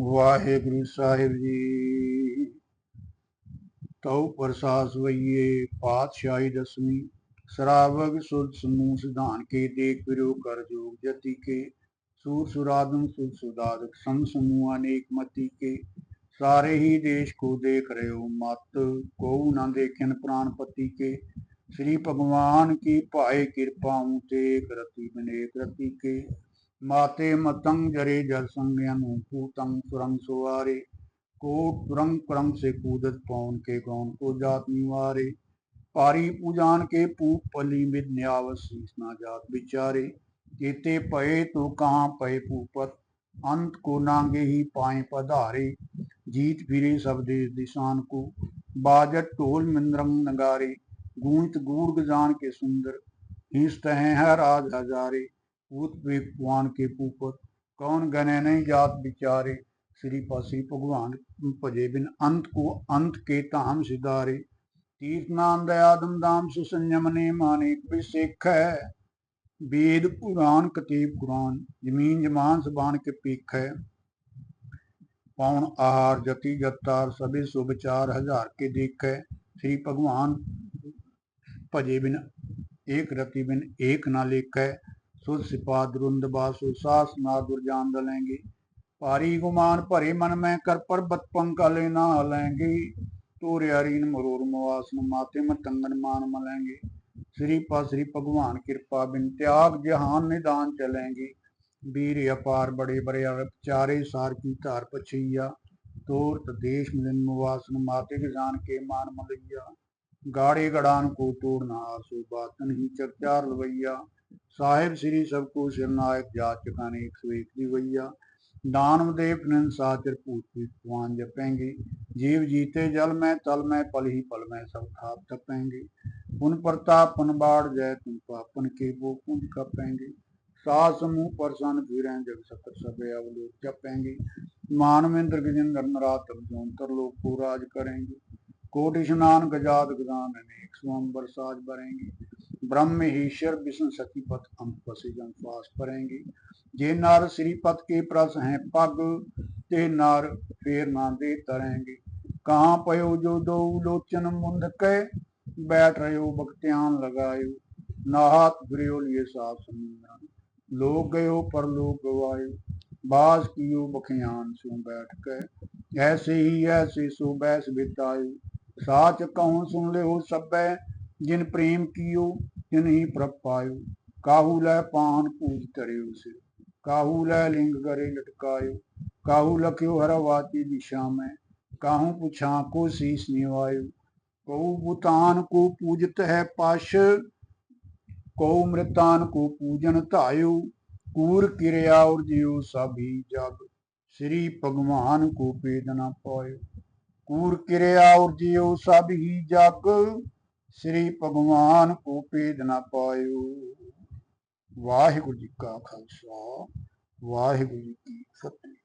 ਵਾਹਿਗੁਰੂ ਸਾਹਿਬ ਜੀ। ਤਉ ਪ੍ਰਸਾਸ ਵਈਏ ਪਾਤਸ਼ਾਹੀ ਦਸਵੀਂ। ਸਰਾਵਗ ਸੁਰ ਸਮੂਹ ਸਿਧਾਨ ਕੇ, ਦੇਖ ਵਿਰੋ ਕਰ ਜੋਗ ਜਤੀ ਕੇ। ਸੂਰ ਸੁਰਾਦਮ ਸੁਧ ਸੁਦਾਦਕ ਸਮ ਸਮੂਹ ਅਨੇਕ ਮਤੀ ਕੇ। ਸਾਰੇ ਹੀ ਦੇਸ਼ ਕੋ ਦੇਖ ਰਹੇ ਮਤ ਕੋ ਨਾ ਦੇਖਨ ਪ੍ਰਾਨ ਪਤੀ ਕੇ। ਸ੍ਰੀ ਭਗਵਾਨ ਕੀ ਭਾਏ ਕਿਰਪਾ ਤੇ ਕਰਤੀ ਬਨੇਕ ਰਤੀ ਕੇ। माते मतंग जरे जल संज्ञन पूतंग सुरंग सुवारे। कोट तुरंग क्रंग से कूदत पौन के गौन को जात निवारे। पारी पूजान के पूप पली मिद न्यावस ना जात बिचारे। केते पए तो कहाँ पए पूपत अंत को नांगे ही पाए पधारे। जीत फिरे सब देश दिशान को। बाजट टोल मिंद्रंग नगारे। गूंज गूर्ग जान के सुंदर। हिस्त हैं हर आज हजारे। ਭੂਤ ਪ੍ਰੇਤ ਪੁਆਣ ਕੇ ਪੂਪਤ ਕੌਣ ਗਨੇ ਨਹੀਂ ਜਾਤ ਵਿਚਾਰੇ? ਸ੍ਰੀ ਪਾਸੀ ਭਗਵਾਨ ਭਜੇ ਬਿਨ ਅੰਤ ਕੋ ਅੰਤ ਕੇ ਧਾਮ ਸਿਧਾਰੇ। ਤੀਰਥ ਨਾਮ ਦਾ ਆਦਮ ਦਾਮ ਸੁਸੰਜਮ ਨੇ ਮਾਨੇ, ਕੋਈ ਸਿੱਖ? ਹੈ ਵੇਦ ਪੁਰਾਣ ਕਤੀਬ ਕੁਰਾਨ, ਜ਼ਮੀਨ ਜਮਾਨ ਜ਼ਬਾਨ ਕੇ ਪੀਖ। ਹੈ ਪੌਣ ਆਹਾਰ ਜਤੀ ਜਤਾਰ ਸਭੇ ਸੁਭ ਚਾਰ ਹਜ਼ਾਰ ਕੇ ਦੇਖੈ। ਸ੍ਰੀ ਭਗਵਾਨ ਭਜੇ ਬਿਨ ਏਕ ਰਤੀ ਬਿਨ ਏਕ ਨਾ ਲੇਖੈ। सुरसिपाद रुंदबासु सास ना दुर्जान दलेंगी। पारी गुमान भरे मन में कर पर पंका लेना लेंगे तोरे हरीन मरोर मवासन माते में तंगन मान मलेंगी। श्री पा श्री भगवान कृपा बिन त्याग जहान निदान चलेंगी। वीर अपार बड़े बड़े चारे सार की धार पछिया। तोर देश मिलन मुवासन माते के जान के मान मलैया। ਗਾੜੇ ਗੜਾਨ ਕੋ ਤੋੜਨਾ ਸੋ ਬਾਤ ਨਹੀਂ साहेब श्री ਸਾਹਿਬ ਸ੍ਰੀ सिर नायक जा ਜਾਤ ਚਕਾਨੇ 101 ਦੀ ਵਈਆ। दानव देव नन सातिर जपेंगे जीव जीते जल में तल में पल ही पल में सब थाप तपेंगे पुन प्रताप पुन बाढ़ जय तुम पापन के वो कुंज कपेंगे सास पर सन फिर जग सकर सब अवलोक जपेंगे मानवेंद्र गजेंद्र नरा तब जो लोग को राज करेंगे कोटि स्नान गजाद गदान अनेक स्वंबर साज भरेंगे। ब्रह्म ईश्वर विष्णु सती पथ हम जन श्वास परेंगे। जे नार श्रीपत के प्रस हैं पग, ते नार फेर ना दे तरेंगे। कहाँ पयो जो दो लोचन मुंद के, बैठ रहे बख्तियान लगायो। नाहात फिर लिए साफ़ समुद्र, लोग गयो पर लोग गवायो। बास कियो बखियान सो बैठ के, ऐसे ही ऐसे सो बैस बितायो। ਸਾਚ ਕਹਉ ਸੁਣ ਲਿਓ ਸਭੈ, ਜਿਨ ਪ੍ਰੇਮ ਕੀਓ, ਤਿਨ ਹੀ ਪ੍ਰਭ ਪਾਇਓ। ਕਾਹੂ ਲੈ ਪਾਨ ਪੂਜ ਕਰਿਓ ਸਿਰ, ਕਾਹੂ ਲੈ ਲਿੰਗ ਕਰੇ ਲਟਕਾਇਓ। ਕਾਹੂ ਲਖਿਓ ਹਰ ਵਾਤੀ ਦਿਸ਼ਾ ਮੈਂ, ਕਾਹੂ ਪੁਛਾਂ ਕੋ ਸੀਸ ਨਿਵਾਇਓ। ਕਉ ਬੁਤਾਨ ਕੋ ਪੂਜਤ ਹੈ ਪਾਸ਼ ਕਉ ਮ੍ਰਿਤਾਨ ਕੋ ਪੂਜਨ ਧਾਇਓ। ਕੂਰ ਕਿਰਿਆ ਔਰ ਜਿਉ ਸਭੀ ਜਗ, ਸ੍ਰੀ ਭਗਵਾਨ ਕੋ ਪੇਦਨਾ ਪਾਇਓ। ਕੂਰ ਕਿਰਿਆ ਉਰਜਿਓ ਸਭ ਹੀ ਜਗ, ਸ੍ਰੀ ਭਗਵਾਨ ਕੋ ਭੇਦ ਨਾ ਪਾਇਓ। ਵਾਹਿਗੁਰੂ ਜੀ ਕਾ ਖਾਲਸਾ, ਵਾਹਿਗੁਰੂ ਜੀ ਕੀ ਫਤਿਹ।